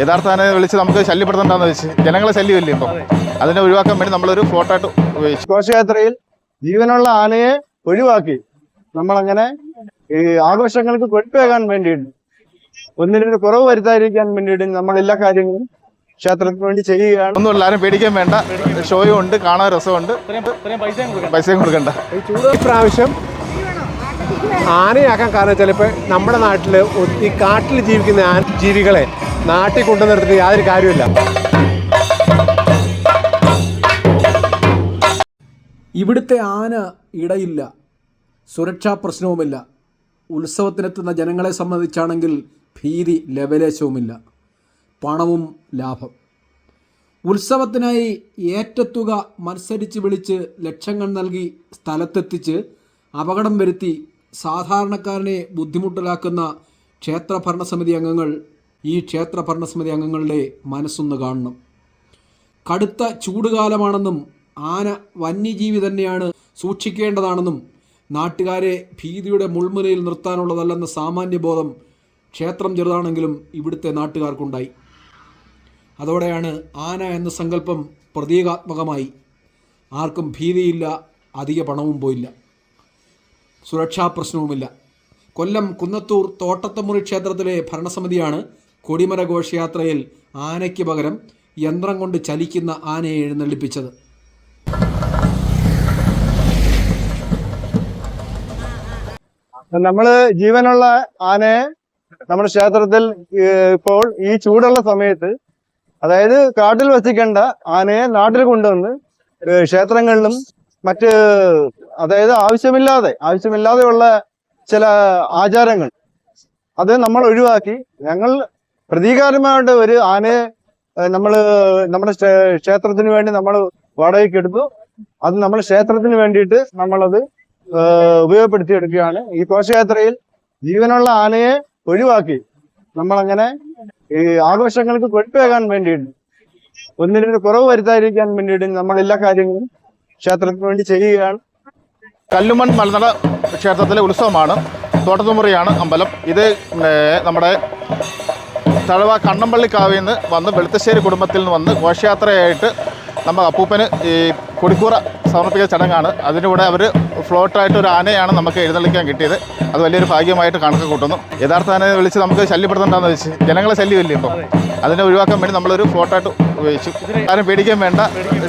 യഥാർത്ഥ ആനയെ വിളിച്ച് നമുക്ക് ശല്യപ്പെടുത്തണ്ടെന്ന് വെച്ച് ജനങ്ങളെ ശല്യമില്ലേ ഇപ്പം? അതിനെ ഒഴിവാക്കാൻ വേണ്ടി നമ്മളൊരു ഫോട്ടോ ആയിട്ട് ഉപയോഗിച്ചു. ഘോഷയാത്രയിൽ ജീവനുള്ള ആനയെ ഒഴിവാക്കി. നമ്മളങ്ങനെ ഈ ആഘോഷങ്ങൾക്ക് കൊഴുപ്പേകാൻ വേണ്ടിയിട്ട് ഒന്നിനൊരു കുറവ് വരുത്താതിരിക്കാൻ വേണ്ടിയിട്ട് നമ്മൾ എല്ലാ കാര്യങ്ങളും ക്ഷേത്രത്തിന് വേണ്ടി ചെയ്യുകയാണ്. ഒന്നുമില്ല ആരും പേടിക്കാൻ വേണ്ട. ഷോയും ഉണ്ട് കാണാൻ രസമുണ്ട്. പൈസയും കൊടുക്കണ്ട. പ്രാവശ്യം ആനയാക്കാൻ കാരണം ചിലപ്പോൾ നമ്മുടെ നാട്ടിൽ ഈ കാട്ടിൽ ജീവിക്കുന്ന ജീവികളെ നാട്ടിൽ കൊണ്ടു നിർത്തിയിട്ട് യാതൊരു കാര്യമില്ല ഇവിടുത്തെ ആന ഇടയില്ല. സുരക്ഷാ പ്രശ്നവുമില്ല. ഉത്സവത്തിനെത്തുന്ന ജനങ്ങളെ സംബന്ധിച്ചാണെങ്കിൽ ഭീതി ലവലേശവുമില്ല. പണവും ലാഭം. ഉത്സവത്തിനായി ഏറ്റത്തുക മത്സരിച്ച് വിളിച്ച് ലക്ഷങ്ങൾ നൽകി സ്ഥലത്തെത്തിച്ച് അപകടം വരുത്തി സാധാരണക്കാരനെ ബുദ്ധിമുട്ടിലാക്കുന്ന ക്ഷേത്ര ഭരണസമിതി അംഗങ്ങൾ ഈ ക്ഷേത്ര ഭരണസമിതി അംഗങ്ങളുടെ മനസ്സൊന്ന് കാണണം. കടുത്ത ചൂടുകാലമാണെന്നും ആന വന്യജീവി തന്നെയാണ് സൂക്ഷിക്കേണ്ടതാണെന്നും നാട്ടുകാരെ ഭീതിയുടെ മുൾമുനയിൽ നിർത്താനുള്ളതല്ലെന്ന സാമാന്യബോധം ക്ഷേത്രം ചെറുതാണെങ്കിലും ഇവിടുത്തെ നാട്ടുകാർക്കുണ്ടായി. അതോടെയാണ് ആന എന്ന സങ്കല്പം പ്രതീകാത്മകമായി. ആർക്കും ഭീതിയില്ല അധിക പണവും പോയില്ല. സുരക്ഷാ പ്രശ്നവുമില്ല. കൊല്ലം കുന്നത്തൂർ തോട്ടത്തമുറി ക്ഷേത്രത്തിലെ ഭരണസമിതിയാണ് കൊടിമര ഘോഷയാത്രയിൽ ആനയ്ക്ക് പകരം യന്ത്രം കൊണ്ട് ചലിക്കുന്ന ആനയെ എഴുന്നള്ളിപ്പിച്ചത്. നമ്മൾ ജീവനുള്ള ആനയെ നമ്മുടെ ക്ഷേത്രത്തിൽ ഇപ്പോൾ ഈ ചൂടുള്ള സമയത്ത് അതായത് കാട്ടിൽ വസിക്കേണ്ട ആനയെ നാട്ടിൽ കൊണ്ടുവന്ന് ക്ഷേത്രങ്ങളിലും മറ്റ് അതായത് ആവശ്യമില്ലാതെ ആവശ്യമില്ലാതെയുള്ള ചില ആചാരങ്ങൾ അത് നമ്മൾ ഒഴിവാക്കി ഞങ്ങൾ പ്രതീകാരമായിട്ട് ഒരു ആനയെ നമ്മൾ നമ്മുടെ ക്ഷേ- ക്ഷേത്രത്തിന് വേണ്ടി നമ്മൾ വാടകയ്ക്ക് എടുത്തു. അത് നമ്മുടെ ക്ഷേത്രത്തിന് വേണ്ടിയിട്ട് നമ്മളത് ഉപയോഗപ്പെടുത്തി ഉപയോഗപ്പെടുത്തിയെടുക്കുകയാണ്. ഈ ഘോഷയാത്രയിൽ ജീവനുള്ള ആനയെ ഒഴിവാക്കി നമ്മളങ്ങനെ ഈ ആഘോഷങ്ങൾക്ക് കൊഴുപ്പേകാൻ വേണ്ടിയിട്ട് ഒന്നിനൊരു കുറവ് വരുത്താതിരിക്കാൻ വേണ്ടിയിട്ട് നമ്മൾ എല്ലാ കാര്യങ്ങളും ക്ഷേത്രത്തിന് വേണ്ടി ചെയ്യുകയാണ്. കല്ലുമൺ മലനട ക്ഷേത്രത്തിലെ ഉത്സവമാണ്. തോട്ടത്തുമുറിയാണ് അമ്പലം. ഇത് നമ്മുടെ തഴവ കണ്ണമ്പള്ളിക്കാവിൽ നിന്ന് വന്ന് വെളുത്തശ്ശേരി കുടുംബത്തിൽ നിന്ന് വന്ന് ഘോഷയാത്രയായിട്ട് നമ്മൾ അപ്പൂപ്പന് ഈ കൊടിക്കൂറ സമർപ്പിക്കുന്ന ചടങ്ങാണ്. അതിലൂടെ അവർ ഫ്ലോട്ടായിട്ട് ഒരു ആനയാണ് നമുക്ക് എഴുന്നള്ളിക്കാൻ കിട്ടിയത്. അത് വലിയൊരു ഭാഗ്യമായിട്ട് കണക്ക് കൂട്ടുന്നു. യഥാർത്ഥ ആനയെ വിളിച്ച് നമുക്ക് ശല്യപ്പെടുത്തണ്ടെന്ന് വെച്ച് ജനങ്ങളെ ശല്യമില്ലേ ഇപ്പം? അതിനെ ഒഴിവാക്കാൻ വേണ്ടി നമ്മളൊരു ഫോട്ടോ ആയിട്ട് ഉപയോഗിച്ചു. ആരും പേടിക്കാൻ വേണ്ട.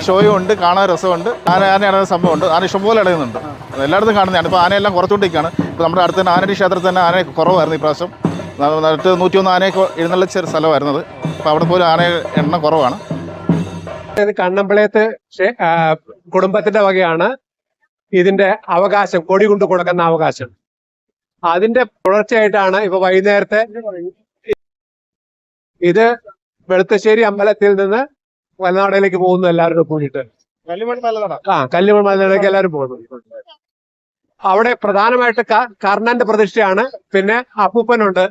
ഷോയും ഉണ്ട് കാണാൻ രസമുണ്ട്. ആന ആന ഇടയുന്ന സംഭവമുണ്ട്. ആന ഇഷ്ടംപോലെ ഇടയുന്നുണ്ട്. എല്ലായിടത്തും കാണുന്നതാണ്. ഇപ്പോൾ ആനയെല്ലാം കുറച്ചുകൊണ്ടിരിക്കുകയാണ്. ഇപ്പോൾ നമ്മുടെ അടുത്ത് തന്നെ ആനയുടെ ക്ഷേത്രത്തിൽ തന്നെ ആന കുറവായിരുന്നു ഇപ്രാവശ്യം നട്ട് നൂറ്റിയൊന്ന് ആനയൊക്കെ എഴുന്നള്ളിച്ച ഒരു സ്ഥലമായിരുന്നത്. അപ്പോൾ അവിടെ പോലും ആന എണ്ണം കുറവാണ്. ഇത് കണ്ണമ്പളയത്ത് കുടുംബത്തിന്റെ വകയാണ്. ഇതിന്റെ അവകാശം കൊടി കൊണ്ട് കൊടുക്കുന്ന അവകാശം. അതിന്റെ തുടർച്ചയായിട്ടാണ് ഇപ്പൊ വൈകുന്നേരത്തെ ഇത് വെളുത്തശ്ശേരി അമ്പലത്തിൽ നിന്ന് വലനാടയിലേക്ക് പോകുന്നു എല്ലാവരും കൂടിയിട്ട്. ആ കല്ലുമൺ മലനാടേക്ക് എല്ലാവരും പോകുന്നു അവിടെ പ്രധാനമായിട്ട് കർണന്റെ പ്രതിഷ്ഠയാണ്. പിന്നെ അപ്പൂപ്പനുണ്ട്.